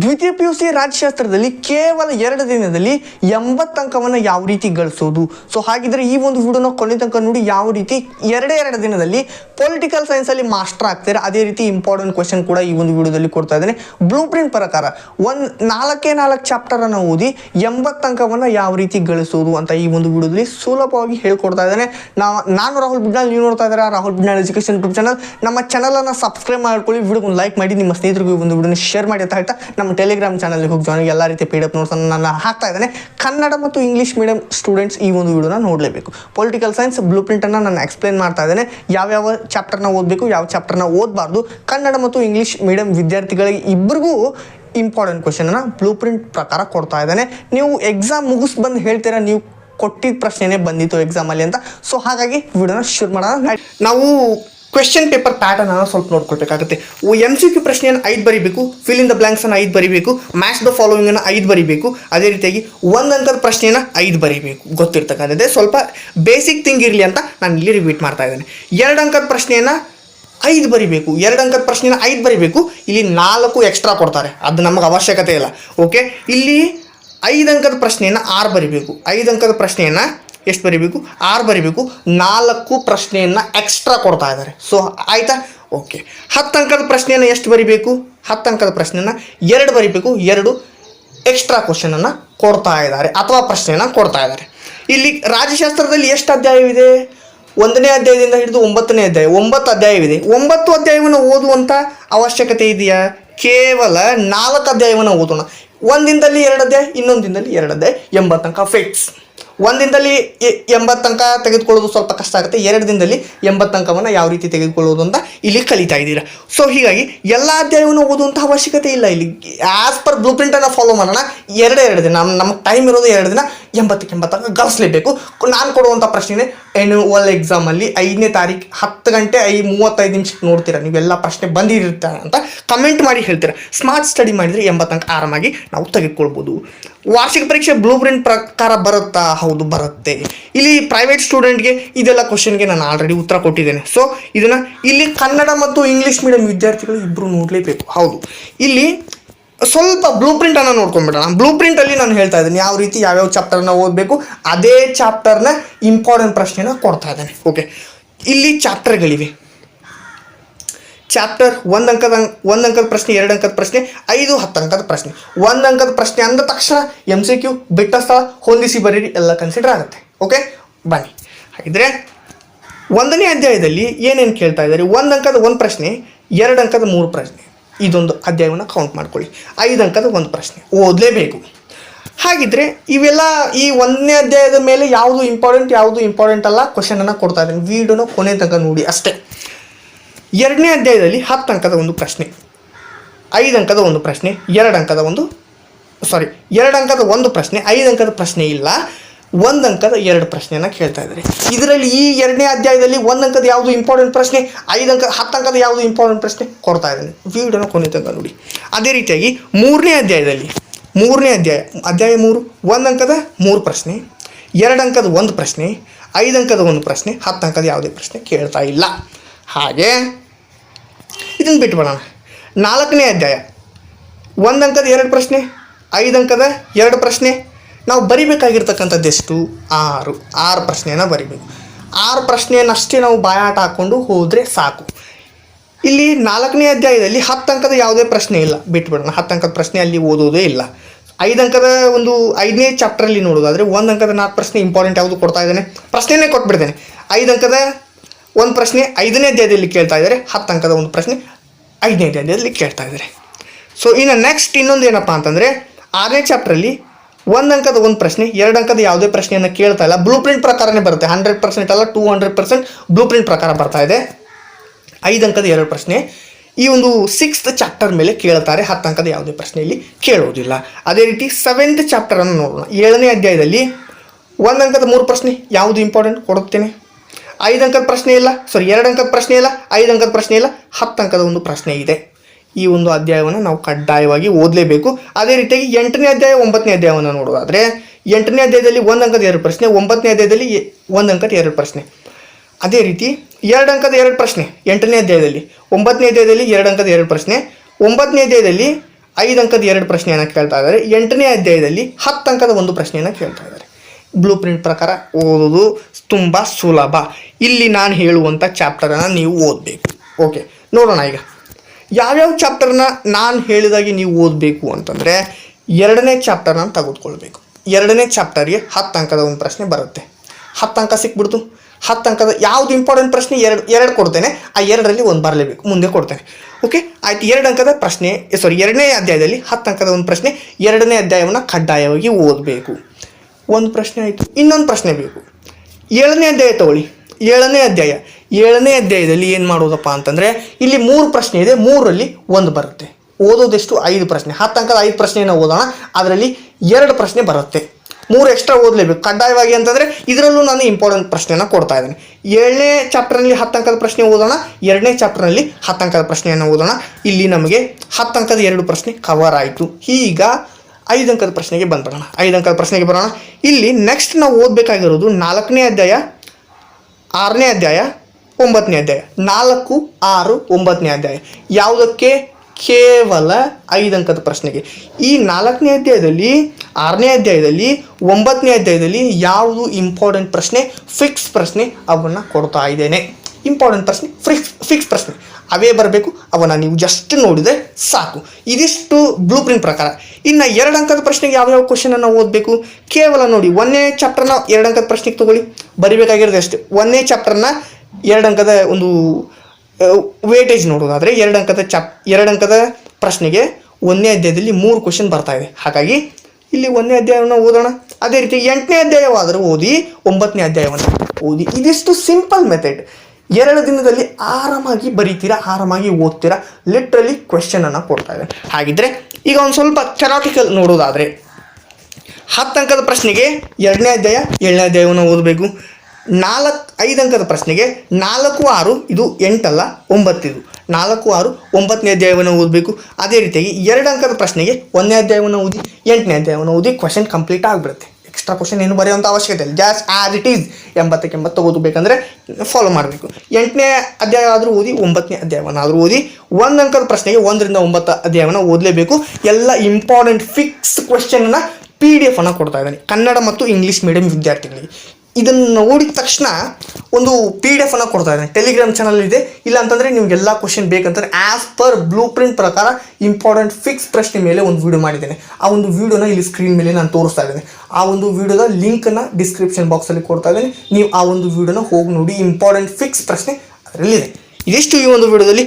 ದ್ವಿತೀಯ P U C ರಾಜ್ಯಶಾಸ್ತ್ರದಲ್ಲಿ ಕೇವಲ ಎರಡು ದಿನದಲ್ಲಿ ಎಂಬತ್ತು ಅಂಕವನ್ನು ಯಾವ ರೀತಿ ಗಳಿಸೋದು? ಸೊ ಹಾಗಿದ್ರೆ ಈ ಒಂದು ವಿಡಿಯೋನ ಕೊನೆ ತನಕ ನೋಡಿ ಯಾವ ರೀತಿ ಎರಡೇ ಎರಡು ದಿನದಲ್ಲಿ ಪೊಲಿಟಿಕಲ್ ಸೈನ್ಸಲ್ಲಿ ಮಾಸ್ಟರ್ ಆಗ್ತಾರೆ? ಅದೇ ರೀತಿ ಇಂಪಾರ್ಟೆಂಟ್ ಕ್ವೆಶನ್ ಕೂಡ ಈ ಒಂದು ವಿಡಿಯೋದಲ್ಲಿ ಕೊಡ್ತಾ ಇದ್ದೇನೆ. ಬ್ಲೂ ಪ್ರಿಂಟ್ ಪ್ರಕಾರ ಒಂದು ನಾಲ್ಕೇ ನಾಲ್ಕು ಚಾಪ್ಟರನ್ನು ಓದಿ ಎಂಬತ್ತು ಅಂಕವನ್ನು ಯಾವ ರೀತಿ ಗಳಿಸೋದು ಅಂತ ಈ ಒಂದು ವಿಡಿಯೋದಲ್ಲಿ ಸುಲಭವಾಗಿ ಹೇಳ್ಕೊಡ್ತಾ ಇದ್ದೇನೆ. ನಾವು ನಾನು ರಾಹುಲ್ ಬಿಡ್ನಾಳ್, ನೀವು ನೋಡ್ತಾ ಇದ್ದಾರೆ Rahul Bidnal education YouTube channel ನಮ್ಮ ಚಾನಲನ್ನು ಸಬ್ಸ್ಕ್ರೈಬ್ ಮಾಡ್ಕೊಳ್ಳಿ. ವಿಡಿಯೋಗೆ ಒಂದು ಲೈಕ್ ಮಾಡಿ. ನಿಮ್ಮ ಸ್ನೇಹಿತರಿಗೂ ಈ ಒಂದು ವಿಡಿಯೋನ ಶೇರ್ ಮಾಡಿ ಅಂತ ಹೇಳ್ತಾ ನಮ್ಮ ಟೆಲಿಗ್ರಾಮ್ ಚಾನಲ್ಗೆ ಹೋಗಿ ಜಾಯಿನ್ ಎಲ್ಲ ರೀತಿ ಪಿ ಡಿ ಎಫ್ ನೋಟ್ಸನ್ನು ನಾನು ಹಾಕ್ತಾ ಇದ್ದೇನೆ. ಕನ್ನಡ ಮತ್ತು ಇಂಗ್ಲೀಷ್ ಮೀಡಿಯಂ ಸ್ಟೂಡೆಂಟ್ಸ್ ಈ ಒಂದು ವಿಡಿಯೋನ ನೋಡಲೇಬೇಕು. ಪೊಲಿಟಿಕಲ್ ಸೈನ್ಸ್ ಬ್ಲೂ ಪ್ರಿಂಟನ್ನು ನಾನು ಎಕ್ಸ್ಪ್ಲೇನ್ ಮಾಡ್ತಾ ಇದ್ದೇನೆ. ಯಾವ್ಯಾವ ಚಾಪ್ಟರ್ನ ಓದಬೇಕು, ಯಾವ ಚಾಪ್ಟರ್ನ ಓದಬಾರ್ದು, ಕನ್ನಡ ಮತ್ತು ಇಂಗ್ಲೀಷ್ ಮೀಡಿಯಂ ವಿದ್ಯಾರ್ಥಿಗಳಿಗೆ ಇಬ್ಬರಿಗೂ ಇಂಪಾರ್ಟೆಂಟ್ ಕ್ವಶನನ್ನು ಬ್ಲೂ ಪ್ರಿಂಟ್ ಪ್ರಕಾರ ಕೊಡ್ತಾ ಇದ್ದಾನೆ. ನೀವು ಎಕ್ಸಾಮ್ ಮುಗಿಸ್ ಬಂದು ಹೇಳ್ತೀರಾ, ನೀವು ಕೊಟ್ಟಿದ್ದ ಪ್ರಶ್ನೆನೇ ಬಂದಿತ್ತು ಎಕ್ಸಾಮಲ್ಲಿ ಅಂತ. ಸೊ ಹಾಗಾಗಿ ವಿಡಿಯೋನ ಶುರು ಮಾಡೋಣ. ನಾವು ಕ್ವೆಶನ್ ಪೇಪರ್ ಪ್ಯಾಟರ್ನ್ ಅನ್ನು ಸ್ವಲ್ಪ ನೋಡ್ಕೊಳ್ಬೇಕಾಗುತ್ತೆ. ಎಂ ಸಿ ಕ್ಯೂ ಪ್ರಶ್ನೆಯನ್ನು ಐದು ಬರಿಬೇಕು ಫಿಲ್ ಇನ್ ದ ಬ್ಲಾಂಕ್ಸನ್ನು ಐದು ಬರಿಬೇಕು ಮ್ಯಾಚ್ ದ ಫಾಲೋವಿಂಗನ್ನು ಐದು ಬರೀಬೇಕು, ಅದೇ ರೀತಿಯಾಗಿ ಒಂದು ಅಂಕದ ಪ್ರಶ್ನೆಯನ್ನು ಐದು ಬರಿಬೇಕು, ಗೊತ್ತಿರ್ತಕ್ಕಂಥದ್ದೇ. ಸ್ವಲ್ಪ ಬೇಸಿಕ್ ಥಿಂಗ್ ಇರಲಿ ಅಂತ ನಾನು ಇಲ್ಲಿ ರಿಪೀಟ್ ಮಾಡ್ತಾ ಇದ್ದೇನೆ. ಎರಡು ಅಂಕದ ಪ್ರಶ್ನೆಯನ್ನು ಐದು ಬರಿಬೇಕು, ಎರಡು ಅಂಕದ ಪ್ರಶ್ನೆನ ಐದು ಬರಿಬೇಕು, ಇಲ್ಲಿ ನಾಲ್ಕು ಎಕ್ಸ್ಟ್ರಾ ಕೊಡ್ತಾರೆ. ಅದು ನಮಗೆ ಅವಶ್ಯಕತೆ ಇಲ್ಲ ಓಕೆ ಇಲ್ಲಿ ಐದು ಅಂಕದ ಪ್ರಶ್ನೆಯನ್ನು ಆರು ಬರಿಬೇಕು, ಐದು ಅಂಕದ ಪ್ರಶ್ನೆಯನ್ನು ಎಷ್ಟು ಬರಿಬೇಕು? ಆರು ಬರಿಬೇಕು. ನಾಲ್ಕು ಪ್ರಶ್ನೆಯನ್ನು ಎಕ್ಸ್ಟ್ರಾ ಕೊಡ್ತಾ ಇದ್ದಾರೆ. ಸೊ ಆಯಿತಾ? ಓಕೆ ಹತ್ತು ಅಂಕದ ಪ್ರಶ್ನೆಯನ್ನು ಎಷ್ಟು ಬರಿಬೇಕು? ಹತ್ತು ಅಂಕದ ಪ್ರಶ್ನೆಯನ್ನು ಎರಡು ಬರಿಬೇಕು. ಎರಡು ಎಕ್ಸ್ಟ್ರಾ ಕ್ವಶನನ್ನು ಕೊಡ್ತಾ ಇದ್ದಾರೆ. ಅಥವಾ ಪ್ರಶ್ನೆಯನ್ನು ಕೊಡ್ತಾ ಇದ್ದಾರೆ. ಇಲ್ಲಿ ರಾಜ್ಯಶಾಸ್ತ್ರದಲ್ಲಿ ಎಷ್ಟು ಅಧ್ಯಾಯವಿದೆ? ಒಂದನೇ ಅಧ್ಯಾಯದಿಂದ ಹಿಡಿದು ಒಂಬತ್ತನೇ ಅಧ್ಯಾಯ. ಒಂಬತ್ತು ಅಧ್ಯಾಯವಿದೆ. ಒಂಬತ್ತು ಅಧ್ಯಾಯವನ್ನು ಓದುವಂಥ ಅವಶ್ಯಕತೆ ಇದೆಯಾ? ಕೇವಲ ನಾಲ್ಕು ಅಧ್ಯಾಯವನ್ನು ಓದೋಣ. ಒಂದಿನದಲ್ಲಿ ದಿನದಲ್ಲಿ ಎರಡು ಅಧ್ಯಾಯ ಇನ್ನೊಂದು ದಿನದಲ್ಲಿ ಎರಡು ಅಧ್ಯಾಯ ಎಂಬತ್ತಂಕ ಫಿಕ್ಸ್ ಒಂದು ದಿನದಲ್ಲಿ ಎಂಬತ್ತು ಅಂಕ ತೆಗೆದುಕೊಳ್ಳೋದು ಸ್ವಲ್ಪ ಕಷ್ಟ ಆಗುತ್ತೆ. ಎರಡು ದಿನದಲ್ಲಿ ಎಂಬತ್ತು ಅಂಕವನ್ನು ಯಾವ ರೀತಿ ತೆಗೆದುಕೊಳ್ಳೋದು ಅಂತ ಇಲ್ಲಿ ಕಲಿತಾ ಇದ್ದೀರಾ. ಸೊ ಹೀಗಾಗಿ ಎಲ್ಲ ಅಧ್ಯಾಯವನ್ನು ಓದುವಂಥ ಅವಶ್ಯಕತೆ ಇಲ್ಲ ಇಲ್ಲಿ. ಆ್ಯಸ್ ಪರ್ ಬ್ಲೂ ಪ್ರಿಂಟನ್ನು ಫಾಲೋ ಮಾಡೋಣ. ಎರಡೇ ಎರಡು ದಿನ ನಮ್ಮ ನಮಗೆ ಟೈಮ್ ಇರೋದು ಎರಡು ದಿನ. ಎಂಬತ್ತಕ್ಕೆ ಎಂಬತ್ತು ಅಂಕ ಗಳಿಸ್ಲೇಬೇಕು ನಾನು ಕೊಡುವಂಥ ಪ್ರಶ್ನೆ ಎನ್ಯುವಲ್ ಎಕ್ಸಾಮಲ್ಲಿ ಐದನೇ ತಾರೀಕು ಹತ್ತು ಗಂಟೆ ಐ ಮೂವತ್ತೈದು ನಿಮಿಷಕ್ಕೆ ನೋಡ್ತೀರಾ. ನೀವೆಲ್ಲ ಪ್ರಶ್ನೆ ಬಂದಿರುತ್ತೆ ಅಂತ ಕಮೆಂಟ್ ಮಾಡಿ ಹೇಳ್ತೀರಾ. ಸ್ಮಾರ್ಟ್ ಸ್ಟಡಿ ಮಾಡಿದರೆ ಎಂಬತ್ತು ಅಂಕ ಆರಾಮಾಗಿ ನಾವು ತೆಗೆದುಕೊಳ್ಬೋದು. ವಾರ್ಷಿಕ ಪರೀಕ್ಷೆ ಬ್ಲೂ ಪ್ರಿಂಟ್ ಪ್ರಕಾರ ಬರುತ್ತಾ? ಹೌದು, ಬರುತ್ತೆ. ಇಲ್ಲಿ ಪ್ರೈವೇಟ್ ಸ್ಟೂಡೆಂಟ್ಗೆ ಇದೆಲ್ಲ ಕ್ವಶನ್ಗೆ ನಾನು ಆಲ್ರೆಡಿ ಉತ್ತರ ಕೊಟ್ಟಿದ್ದೇನೆ. ಸೊ ಇದನ್ನು ಇಲ್ಲಿ ಕನ್ನಡ ಮತ್ತು ಇಂಗ್ಲೀಷ್ ಮೀಡಿಯಂ ವಿದ್ಯಾರ್ಥಿಗಳು ಇಬ್ಬರು ನೋಡಲೇಬೇಕು. ಹೌದು. ಇಲ್ಲಿ ಸ್ವಲ್ಪ ಬ್ಲೂ ಪ್ರಿಂಟನ್ನು ನೋಡ್ಕೊಂಡ್ಬಿಡೋಣ. ಬ್ಲೂ ಪ್ರಿಂಟಲ್ಲಿ ನಾನು ಹೇಳ್ತಾ ಇದ್ದೀನಿ, ಯಾವ ರೀತಿ ಯಾವ್ಯಾವ ಚಾಪ್ಟರ್ನ ಓದಬೇಕು, ಅದೇ ಚಾಪ್ಟರ್ನ ಇಂಪಾರ್ಟೆಂಟ್ ಪ್ರಶ್ನೆನ ಕೊಡ್ತಾ ಇದ್ದೇನೆ. ಓಕೆ ಇಲ್ಲಿ ಚಾಪ್ಟರ್ಗಳಿವೆ ಚಾಪ್ಟರ್ ಒಂದು ಅಂಕದ ಒಂದು ಅಂಕದ ಪ್ರಶ್ನೆ, ಎರಡು ಅಂಕದ ಪ್ರಶ್ನೆ, ಐದು, ಹತ್ತು ಅಂಕದ ಪ್ರಶ್ನೆ. ಒಂದು ಅಂಕದ ಪ್ರಶ್ನೆ ಅಂದ ತಕ್ಷಣ ಎಂ ಸಿ ಕ್ಯೂ ಬಿಟ್ಟ ಸ್ಥಳ, ಹೊಂದಿಸಿ ಬರೀರಿ, ಎಲ್ಲ ಕನ್ಸಿಡರ್ ಆಗುತ್ತೆ. ಓಕೆ ಬನ್ನಿ. ಹಾಗಿದ್ರೆ ಒಂದನೇ ಅಧ್ಯಾಯದಲ್ಲಿ ಏನೇನು ಕೇಳ್ತಾ ಇದ್ದಾರೆ? ಒಂದು ಅಂಕದ ಒಂದು ಪ್ರಶ್ನೆ, ಎರಡು ಅಂಕದ ಮೂರು ಪ್ರಶ್ನೆ. ಇದೊಂದು ಅಧ್ಯಾಯವನ್ನು ಕೌಂಟ್ ಮಾಡ್ಕೊಳ್ಳಿ. ಐದು ಅಂಕದ ಒಂದು ಪ್ರಶ್ನೆ. ಓದಲೇಬೇಕು. ಹಾಗಿದ್ರೆ ಇವೆಲ್ಲ ಈ ಒಂದನೇ ಅಧ್ಯಾಯದ ಮೇಲೆ ಯಾವುದು ಇಂಪಾರ್ಟೆಂಟ್ ಯಾವುದು ಇಂಪಾರ್ಟೆಂಟ್ ಅಲ್ಲ? ಕ್ವಶನನ್ನು ಕೊಡ್ತಾ ಇದ್ದೀನಿ. ವಿಡಿಯೋನ ಕೊನೆ ತನಕ ನೋಡಿ ಅಷ್ಟೇ. ಎರಡನೇ ಅಧ್ಯಾಯದಲ್ಲಿ ಹತ್ತು ಅಂಕದ ಒಂದು ಪ್ರಶ್ನೆ. ಐದು ಅಂಕದ ಒಂದು ಪ್ರಶ್ನೆ, ಎರಡು ಅಂಕದ ಒಂದು ಸಾರಿ ಎರಡು ಅಂಕದ ಒಂದು ಪ್ರಶ್ನೆ, ಐದು ಅಂಕದ ಪ್ರಶ್ನೆ ಇಲ್ಲ. ಒಂದು ಅಂಕದ ಎರಡು ಪ್ರಶ್ನೆಯನ್ನು ಕೇಳ್ತಾ ಇದ್ದಾರೆ. ಇದರಲ್ಲಿ ಈ ಎರಡನೇ ಅಧ್ಯಾಯದಲ್ಲಿ ಒಂದು ಅಂಕದ ಯಾವುದು ಇಂಪಾರ್ಟೆಂಟ್ ಪ್ರಶ್ನೆ, ಐದು ಅಂಕ, ಹತ್ತು ಅಂಕದ ಯಾವುದು ಇಂಪಾರ್ಟೆಂಟ್ ಪ್ರಶ್ನೆ ಕೊಡ್ತಾ ಇದ್ದಾನೆ ವಿಡಿಯೋನ ಕೊನೆ ತನಕ ನೋಡಿ. ಅದೇ ರೀತಿಯಾಗಿ ಮೂರನೇ ಅಧ್ಯಾಯದಲ್ಲಿ, ಮೂರನೇ ಅಧ್ಯಾಯ ಅಧ್ಯಾಯ ಮೂರು, ಒಂದು ಅಂಕದ ಮೂರು ಪ್ರಶ್ನೆ, ಎರಡು ಅಂಕದ ಒಂದು ಪ್ರಶ್ನೆ, ಐದು ಅಂಕದ ಒಂದು ಪ್ರಶ್ನೆ, ಹತ್ತು ಅಂಕದ ಯಾವುದೇ ಪ್ರಶ್ನೆ ಕೇಳ್ತಾ ಇಲ್ಲ. ಹಾಗೆ ಇದನ್ನು ಬಿಟ್ಬಿಡೋಣ ನಾಲ್ಕನೇ ಅಧ್ಯಾಯ, ಒಂದು ಅಂಕದ ಎರಡು ಪ್ರಶ್ನೆ, ಐದು ಅಂಕದ ಎರಡು ಪ್ರಶ್ನೆ ನಾವು ಬರಿಬೇಕಾಗಿರ್ತಕ್ಕಂಥದ್ದು ಎಷ್ಟು? ಆರು. ಆರು ಪ್ರಶ್ನೆಯನ್ನು ಬರಿಬೇಕು. ಆರು ಪ್ರಶ್ನೆಯನ್ನಷ್ಟೇ ನಾವು ಬಾಯಾಟ ಹಾಕ್ಕೊಂಡು ಹೋದರೆ ಸಾಕು. ಇಲ್ಲಿ ನಾಲ್ಕನೇ ಅಧ್ಯಾಯದಲ್ಲಿ ಹತ್ತು ಅಂಕದ ಯಾವುದೇ ಪ್ರಶ್ನೆ ಇಲ್ಲ. ಬಿಟ್ಬಿಡೋಣ. ಹತ್ತು ಅಂಕದ ಪ್ರಶ್ನೆ ಅಲ್ಲಿ ಓದೋದೇ ಇಲ್ಲ. ಐದು ಅಂಕದ ಒಂದು ಐದನೇ ಚಾಪ್ಟರಲ್ಲಿ ನೋಡೋದಾದರೆ ಒಂದು ಅಂಕದ ನಾಲ್ಕು ಪ್ರಶ್ನೆ ಇಂಪಾರ್ಟೆಂಟ್ ಯಾವುದು ಕೊಡ್ತಾ ಇದ್ದಾನೆ? ಪ್ರಶ್ನೆನೇ ಕೊಟ್ಬಿಡ್ತೇನೆ. ಐದು ಅಂಕದ ಒಂದು ಪ್ರಶ್ನೆ ಐದನೇ ಅಧ್ಯಾಯದಲ್ಲಿ ಕೇಳ್ತಾ ಇದ್ದಾರೆ. ಹತ್ತು ಅಂಕದ ಒಂದು ಪ್ರಶ್ನೆ ಐದನೇ ಅಧ್ಯಾಯದಲ್ಲಿ ಕೇಳ್ತಾ ಇದ್ದಾರೆ. ಸೊ ಇನ್ನು ನೆಕ್ಸ್ಟ್ ಇನ್ನೊಂದು ಏನಪ್ಪ ಅಂತಂದರೆ, ಆರನೇ ಚಾಪ್ಟ್ರಲ್ಲಿ ಒಂದು ಅಂಕದ ಒಂದು ಪ್ರಶ್ನೆ, ಎರಡು ಅಂಕದ ಯಾವುದೇ ಪ್ರಶ್ನೆಯನ್ನು ಕೇಳ್ತಾ ಇಲ್ಲ. ಬ್ಲೂ ಪ್ರಿಂಟ್ ಪ್ರಕಾರನೇ ಬರುತ್ತೆ. ಹಂಡ್ರೆಡ್ ಪರ್ಸೆಂಟ್ ಅಲ್ಲ two hundred percent blue print ಪ್ರಕಾರ ಬರ್ತಾ ಇದೆ. ಐದು ಅಂಕದ ಎರಡು ಪ್ರಶ್ನೆ. ಈ ಒಂದು ಸಿಕ್ಸ್ತ್ ಚಾಪ್ಟರ್ ಮೇಲೆ ಕೇಳ್ತಾರೆ, ಹತ್ತು ಅಂಕದ ಯಾವುದೇ ಪ್ರಶ್ನೆಯಲ್ಲಿ ಕೇಳೋದಿಲ್ಲ. ಅದೇ ರೀತಿ ಸೆವೆಂತ್ ಚಾಪ್ಟರನ್ನು ನೋಡೋಣ. ಏಳನೇ ಅಧ್ಯಾಯದಲ್ಲಿ ಒಂದು ಅಂಕದ ಮೂರು ಪ್ರಶ್ನೆ, ಯಾವುದು ಇಂಪಾರ್ಟೆಂಟ್ ಕೊಡುತ್ತೇನೆ? ಐದು ಅಂಕದ ಪ್ರಶ್ನೆ ಇಲ್ಲ ಸಾರಿ ಎರಡು ಅಂಕದ ಪ್ರಶ್ನೆ ಇಲ್ಲ, ಐದು ಅಂಕದ ಪ್ರಶ್ನೆ ಇಲ್ಲ, ಹತ್ತು ಅಂಕದ ಒಂದು ಪ್ರಶ್ನೆ ಇದೆ. ಈ ಒಂದು ಅಧ್ಯಾಯವನ್ನು ನಾವು ಕಡ್ಡಾಯವಾಗಿ ಓದಲೇಬೇಕು. ಅದೇ ರೀತಿಯಾಗಿ ಎಂಟನೇ ಅಧ್ಯಾಯ, ಒಂಬತ್ತನೇ ಅಧ್ಯಾಯವನ್ನು ನೋಡೋದಾದರೆ ಎಂಟನೇ ಅಧ್ಯಾಯದಲ್ಲಿ ಒಂದು ಅಂಕದ ಎರಡು ಪ್ರಶ್ನೆ, ಒಂಬತ್ತನೇ ಅಧ್ಯಾಯದಲ್ಲಿ ಒಂದು ಅಂಕದ ಎರಡು ಪ್ರಶ್ನೆ. ಅದೇ ರೀತಿ ಎರಡು ಅಂಕದ ಎರಡು ಪ್ರಶ್ನೆ, ಎಂಟನೇ ಅಧ್ಯಾಯದಲ್ಲಿ, ಒಂಬತ್ತನೇ ಅಧ್ಯಾಯದಲ್ಲಿ ಎರಡು ಅಂಕದ ಎರಡು ಪ್ರಶ್ನೆ, ಒಂಬತ್ತನೇ ಅಧ್ಯಾಯದಲ್ಲಿ ಐದು ಅಂಕದ ಎರಡು ಪ್ರಶ್ನೆಯನ್ನು ಕೇಳ್ತಾ ಇದ್ದಾರೆ. ಎಂಟನೇ ಅಧ್ಯಾಯದಲ್ಲಿ ಹತ್ತು ಅಂಕದ ಒಂದು ಪ್ರಶ್ನೆಯನ್ನು ಕೇಳ್ತಾ ಇದ್ದಾರೆ. ಬ್ಲೂ ಪ್ರಿಂಟ್ ಪ್ರಕಾರ ಓದೋದು ತುಂಬ ಸುಲಭ. ಇಲ್ಲಿ ನಾನು ಹೇಳುವಂಥ ಚಾಪ್ಟರನ್ನು ನೀವು ಓದಬೇಕು. ಓಕೆ, ನೋಡೋಣ ಈಗ. ಯಾವ್ಯಾವ ಚಾಪ್ಟರ್ನ ನಾನು ಹೇಳಿದಾಗೆ ನೀವು ಓದಬೇಕು ಅಂತಂದರೆ ಎರಡನೇ ಚಾಪ್ಟರ್ನ ತೆಗೆದುಕೊಳ್ಬೇಕು. ಎರಡನೇ ಚಾಪ್ಟರ್ಗೆ ಹತ್ತು ಅಂಕದ ಒಂದು ಪ್ರಶ್ನೆ ಬರುತ್ತೆ. ಹತ್ತು ಅಂಕ ಸಿಕ್ಬಿಡ್ತು. ಹತ್ತು ಅಂಕದ ಯಾವ್ದು ಇಂಪಾರ್ಟೆಂಟ್ ಪ್ರಶ್ನೆ? ಎರಡು ಎರಡು ಕೊಡ್ತೇನೆ. ಆ ಎರಡರಲ್ಲಿ ಒಂದು ಬರಲೇಬೇಕು. ಮುಂದೆ ಕೊಡ್ತೇನೆ. ಓಕೆ ಆಯ್ತು, ಎರಡು ಅಂಕದ ಪ್ರಶ್ನೆ ಸಾರಿ ಎರಡನೇ ಅಧ್ಯಾಯದಲ್ಲಿ ಹತ್ತು ಅಂಕದ ಒಂದು ಪ್ರಶ್ನೆ, ಎರಡನೇ ಅಧ್ಯಾಯವನ್ನು ಕಡ್ಡಾಯವಾಗಿ ಓದಬೇಕು. ಒಂದು ಪ್ರಶ್ನೆ ಆಯಿತು. ಇನ್ನೊಂದು ಪ್ರಶ್ನೆ ಬೇಕು. ಏಳನೇ ಅಧ್ಯಾಯ ತಗೊಳ್ಳಿ. ಏಳನೇ ಅಧ್ಯಾಯ. ಏಳನೇ ಅಧ್ಯಾಯದಲ್ಲಿ ಏನು ಮಾಡೋದಪ್ಪ ಅಂತಂದರೆ, ಇಲ್ಲಿ ಮೂರು ಪ್ರಶ್ನೆ ಇದೆ ಮೂರರಲ್ಲಿ ಒಂದು ಬರುತ್ತೆ. ಓದೋದೆಷ್ಟು? ಐದು ಪ್ರಶ್ನೆ. ಹತ್ತು ಅಂಕದ ಐದು ಪ್ರಶ್ನೆಯನ್ನು ಓದೋಣ. ಅದರಲ್ಲಿ ಎರಡು ಪ್ರಶ್ನೆ ಬರುತ್ತೆ. ಮೂರು ಎಕ್ಸ್ಟ್ರಾ ಓದಲೇಬೇಕು. ಕಡ್ಡಾಯವಾಗಿ ಅಂತಂದರೆ, ಇದರಲ್ಲೂ ನಾನು ಇಂಪಾರ್ಟೆಂಟ್ ಪ್ರಶ್ನೆಯನ್ನು ಕೊಡ್ತಾ ಇದ್ದೀನಿ. ಏಳನೇ ಚಾಪ್ಟರ್ನಲ್ಲಿ ಹತ್ತು ಅಂಕದ ಪ್ರಶ್ನೆ ಓದೋಣ. ಎರಡನೇ ಚಾಪ್ಟರ್ನಲ್ಲಿ ಹತ್ತು ಅಂಕದ ಪ್ರಶ್ನೆಯನ್ನು ಓದೋಣ. ಇಲ್ಲಿ ನಮಗೆ ಹತ್ತು ಅಂಕದ ಎರಡು ಪ್ರಶ್ನೆ ಕವರ್ ಆಯಿತು. ಈಗ ಐದು ಅಂಕದ ಪ್ರಶ್ನೆಗೆ ಬಂದ್ಬಿಡೋಣ. ಐದು ಅಂಕದ ಪ್ರಶ್ನೆಗೆ ಬರೋಣ. ಇಲ್ಲಿ ನೆಕ್ಸ್ಟ್ ನಾವು ಓದಬೇಕಾಗಿರೋದು ನಾಲ್ಕನೇ ಅಧ್ಯಾಯ ಆರನೇ ಅಧ್ಯಾಯ, ಒಂಬತ್ತನೇ ಅಧ್ಯಾಯ. ನಾಲ್ಕು, ಆರು, ಒಂಬತ್ತನೇ ಅಧ್ಯಾಯ. ಯಾವುದಕ್ಕೆ? ಕೇವಲ ಐದು ಅಂಕದ ಪ್ರಶ್ನೆಗೆ. ಈ ನಾಲ್ಕನೇ ಅಧ್ಯಾಯದಲ್ಲಿ, ಆರನೇ ಅಧ್ಯಾಯದಲ್ಲಿ, ಒಂಬತ್ತನೇ ಅಧ್ಯಾಯದಲ್ಲಿ ಯಾವುದು ಇಂಪಾರ್ಟೆಂಟ್ ಪ್ರಶ್ನೆ ಫಿಕ್ಸ್ ಪ್ರಶ್ನೆ ಅವನ್ನು ಕೊಡ್ತಾ ಇದ್ದೇನೆ. ಇಂಪಾರ್ಟೆಂಟ್ ಪ್ರಶ್ನೆ ಫಿಕ್ಸ್ ಫಿಕ್ಸ್ ಪ್ರಶ್ನೆ. ಅವೇ ಬರಬೇಕು, ಅವನ್ನ ನೀವು ಜಸ್ಟ್ ನೋಡಿದರೆ ಸಾಕು. ಇದಿಷ್ಟು ಬ್ಲೂ ಪ್ರಿಂಟ್ ಪ್ರಕಾರ. ಇನ್ನು ಎರಡು ಅಂಕದ ಪ್ರಶ್ನೆಗೆ ಯಾವ್ಯಾವ ಕ್ವಶನನ್ನು ಓದಬೇಕು? ಕೇವಲ ನೋಡಿ ಒಂದನೇ ಚಾಪ್ಟರ್ನ ಎರಡು ಅಂಕದ ಪ್ರಶ್ನೆಗೆ ತಗೊಳ್ಳಿ. ಬರಿಬೇಕಾಗಿರೋದು ಅಷ್ಟೇ. ಒಂದನೇ ಚಾಪ್ಟರ್ನ ಎರಡು ಅಂಕದ ಒಂದು ವೇಟೇಜ್ ನೋಡೋದಾದರೆ ಎರಡು ಅಂಕದ ಚಾಪ್ ಎರಡು ಅಂಕದ ಪ್ರಶ್ನೆಗೆ ಒಂದನೇ ಅಧ್ಯಾಯದಲ್ಲಿ ಮೂರು ಕ್ವಶನ್ ಬರ್ತಾ ಇದೆ. ಹಾಗಾಗಿ ಇಲ್ಲಿ ಒಂದನೇ ಅಧ್ಯಾಯವನ್ನು ಓದೋಣ. ಅದೇ ರೀತಿ ಎಂಟನೇ ಅಧ್ಯಾಯವಾದರೂ ಓದಿ, ಒಂಬತ್ತನೇ ಅಧ್ಯಾಯವನ್ನು ಓದಿ. ಇದಿಷ್ಟು ಸಿಂಪಲ್ ಮೆಥಡ್ ಎರಡು ದಿನದಲ್ಲಿ ಆರಾಮಾಗಿ ಬರೀತೀರಾ, ಆರಾಮಾಗಿ ಓದ್ತೀರಾ? ಲಿಟ್ರಲಿ ಕ್ವೆಶನನ್ನು ಕೊಡ್ತಾ ಇದೆ. ಹಾಗಿದ್ರೆ ಈಗ ಒಂದು ಸ್ವಲ್ಪ ಥೆರಾಟಿಕಲ್ ನೋಡೋದಾದರೆ, ಹತ್ತು ಅಂಕದ ಪ್ರಶ್ನೆಗೆ ಎರಡನೇ ಅಧ್ಯಾಯ, ಏಳನೇ ಅಧ್ಯಾಯವನ್ನು ಓದಬೇಕು. ನಾಲ್ಕು, ಐದು ಅಂಕದ ಪ್ರಶ್ನೆಗೆ ನಾಲ್ಕು ಆರು, ಇದು ಎಂಟಲ್ಲ, ಒಂಬತ್ತಿದು. ನಾಲ್ಕು ಆರು ಒಂಬತ್ತನೇ ಅಧ್ಯಾಯವನ್ನು ಓದಬೇಕು. ಅದೇ ರೀತಿಯಾಗಿ ಎರಡು ಅಂಕದ ಪ್ರಶ್ನೆಗೆ ಒಂದನೇ ಅಧ್ಯಾಯವನ್ನು ಓದಿ, ಎಂಟನೇ ಅಧ್ಯಾಯವನ್ನು ಓದಿ ಕ್ವಶನ್ ಕಂಪ್ಲೀಟ್ ಆಗಿಬಿಡುತ್ತೆ. ಎಕ್ಸ್ಟ್ರಾ ಕ್ವಶನ್ ಏನು ಬರೆಯುವಂಥ ಅವಶ್ಯಕತೆ ಇಲ್ಲ. ಜಾಸ್ಟ್ ಆ್ಯಸ್ ಇಟ್ ಈಸ್ ಎಂಬತ್ತಕ್ಕೆ ಎಂಬತ್ತು ಓದಬೇಕಂದ್ರೆ ಫಾಲೋ ಮಾಡಬೇಕು. ಎಂಟನೇ ಅಧ್ಯಾಯ ಆದರೂ ಓದಿ, ಒಂಬತ್ತನೇ ಅಧ್ಯಾಯವನ್ನು ಆದರೂ ಓದಿ, ಒಂದು ಅಂಕದ ಪ್ರಶ್ನೆಗೆ ಒಂದರಿಂದ ಒಂಬತ್ತು ಅಧ್ಯಾಯವನ್ನು ಓದಲೇಬೇಕು. ಎಲ್ಲ ಇಂಪಾರ್ಟೆಂಟ್ ಫಿಕ್ಸ್ ಕ್ವೆಶನ್ನ ಪಿ ಡಿ ಎಫ್ ಅನ್ನು ಕೊಡ್ತಾ ಇದ್ದಾನೆ. ಕನ್ನಡ ಮತ್ತು ಇಂಗ್ಲೀಷ್ ಮೀಡಿಯಂ ವಿದ್ಯಾರ್ಥಿಗಳಿಗೆ. ಇದನ್ನು ನೋಡಿದ ತಕ್ಷಣ ಒಂದು ಪಿ ಡಿ ಎಫನ್ನು ಕೊಡ್ತಾ ಇದ್ದಾನೆ ಟೆಲಿಗ್ರಾಮ್ ಚಾನಲ್ ಇದೆ. ಇಲ್ಲ ಅಂತಂದರೆ ನಿಮ್ಗೆ ಎಲ್ಲ ಕ್ವಶನ್ ಬೇಕಂತಂದರೆ ಆ್ಯಸ್ ಪರ್ ಬ್ಲೂ ಪ್ರಿಂಟ್ ಪ್ರಕಾರ ಇಂಪಾರ್ಟೆಂಟ್ ಫಿಕ್ಸ್ ಪ್ರಶ್ನೆ ಮೇಲೆ ಒಂದು ವಿಡಿಯೋ ಮಾಡಿದ್ದೇನೆ. ಆ ಒಂದು ವಿಡಿಯೋನ ಇಲ್ಲಿ ಸ್ಕ್ರೀನ್ ಮೇಲೆ ನಾನು ತೋರಿಸ್ತಾ ಇದ್ದೇನೆ. ಆ ಒಂದು ವಿಡಿಯೋದ ಲಿಂಕನ್ನು ಡಿಸ್ಕ್ರಿಪ್ಷನ್ ಬಾಕ್ಸಲ್ಲಿ ಕೊಡ್ತಾ ಇದ್ದೇನೆ. ನೀವು ಆ ಒಂದು ವಿಡಿಯೋನ ಹೋಗಿ ನೋಡಿ ಇಂಪಾರ್ಟೆಂಟ್ ಫಿಕ್ಸ್ ಪ್ರಶ್ನೆ ಅದರಲ್ಲಿದೆ. ಇದಿಷ್ಟು ಈ ಒಂದು ವಿಡಿಯೋದಲ್ಲಿ